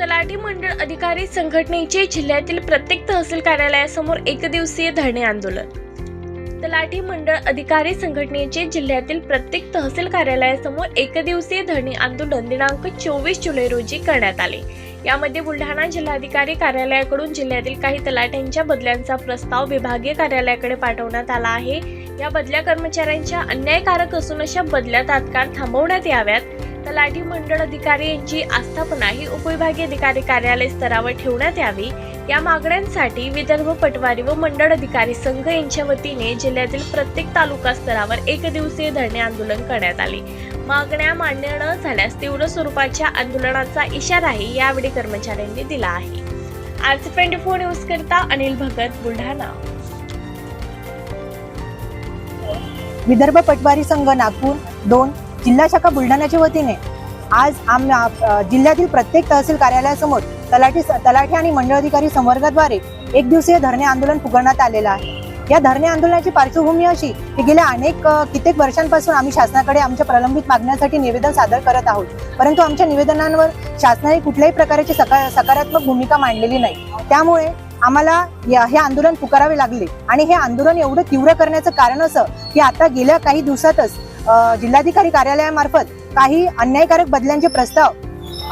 तलाठी मंडळ अधिकारी संघटनेचे जिल्ह्यातील प्रत्येक तहसील कार्यालयासमोर एकदिवसीय धरणे आंदोलन. तलाठी मंडळ अधिकारी संघटनेचे जिल्ह्यातील प्रत्येक तहसील कार्यालयासमोर एकदिवसीय धरणे आंदोलन दिनांक चोवीस जुलै रोजी करण्यात आले. यामध्ये बुलढाणा जिल्हाधिकारी कार्यालयाकडून जिल्ह्यातील काही तलाठ्यांच्या बदल्यांचा प्रस्ताव विभागीय कार्यालयाकडे पाठवण्यात आला आहे. या बदल्या कर्मचाऱ्यांच्या अन्यायकारक असून अशा बदल्या तात्काळ थांबवण्यात याव्यात. तलाठी मंडळ अधिकारी यांची आस्थापना ही उपविभागीय अधिकारी कार्यालय स्तरावर ठेवण्यात यावी. या मागण्यांसाठी विदर्भ पटवारी व मंडळ अधिकारी संघ यांच्या वतीने जिल्ह्यातील प्रत्येक तालुका स्तरावर एक दिवसीय धरणे आंदोलन करण्यात आले. मागण्या मान्य न झाल्यास तीव्र स्वरूपाच्या आंदोलनाचा इशाराही यावेळी कर्मचाऱ्यांनी दिला आहे. आज ट्वेंटी फोर न्यूज करता अनिल भगत बुलढाणा. विदर्भ पटवारी संघ नागपूर दोन जिल्हा शाखा बुलढाण्याच्या वतीने आज आम जिल्ह्यातील प्रत्येक तहसील कार्यालयासमोर तलाठी तलाठी आणि मंडळ अधिकारी संवर्गाद्वारे एक दिवसीय धरणे आंदोलन पुकारण्यात आलेलं आहे. या धरणे आंदोलनाची पार्श्वभूमी अशी की गेल्या अनेक कित्येक वर्षांपासून आम्ही शासनाकडे आमच्या प्रलंबित मागण्यासाठी निवेदन सादर करत आहोत. परंतु आमच्या निवेदनांवर शासनाने कुठल्याही प्रकारची सका सकारात्मक भूमिका मांडलेली नाही. त्यामुळे आम्हाला या- हे आंदोलन पुकारावे लागले. आणि हे आंदोलन एवढं तीव्र करण्याचं कारण असं की आता गेल्या काही दिवसातच जिल्हाधिकारी कार्यालयामार्फत काही अन्यायकारक बदल्यांचे प्रस्ताव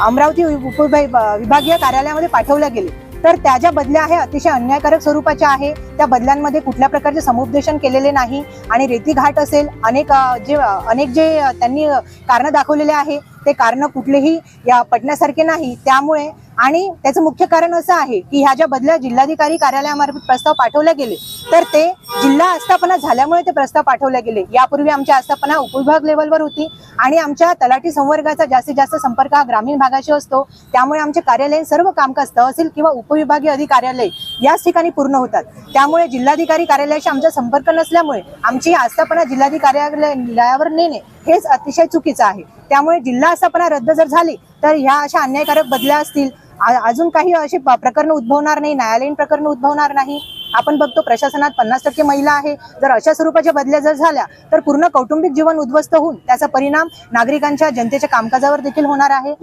अमरावती उपविभाग विभागीय कार्यालयामध्ये पाठवले गेले. तर त्या ज्या बदल्या आहे अतिशय अन्यायकारक स्वरूपाच्या आहे त्या बदल्यांमध्ये कुठल्या प्रकारचे समुपदेशन केलेले नाही आणि रेती घाट असेल अनेक जे अनेक जे त्यांनी कारण दाखवलेले आहे ते कारण कुठलेही या पटण्यासारखे नाही. त्यामुळे आणि त्याचं मुख्य कारण असं आहे की ह्या ज्या बदल्या जिल्हाधिकारी कार्यालयामार्फत प्रस्ताव पाठवले गेले तर ते जिल्हा आस्थापना झाल्यामुळे ते प्रस्ताव पाठवले गेले. यापूर्वी आमची आस्थापना उपविभाग लेवलवर होती आणि आमच्या तलाठी संवर्गाचा जास्तीत जास्त संपर्क हा ग्रामीण भागाशी असतो. त्यामुळे आमचे कार्यालयीन सर्व कामकाज तहसील किंवा उपविभागीय अधिकार्यालय याच ठिकाणी पूर्ण होतात. त्यामुळे जिल्हाधिकारी कार्यालयाशी आमचा संपर्क नसल्यामुळे आमची आस्थापना जिल्हाधिकारी कार्यालयावर नेणे हेच अतिशय चुकीचं आहे. त्यामुळे जिल्हा आस्थापना रद्द जर झाली तर ह्या अशा अन्यायकारक बदल्या असतील. अजून काही अशी प्रकरण उद्भवणार नाही न्यायालयीन प्रकरण उद्भवणार नाही. आपण बघतो प्रशासनात पन्नास टक्के महिला आहे. जर अशा स्वरूपाच्या बदल्या जर झाल्या तर पूर्ण कौटुंबिक जीवन उद्ध्वस्त होऊन त्याचा परिणाम नागरिकांच्या जनतेच्या कामकाजावर देखील होणार आहे.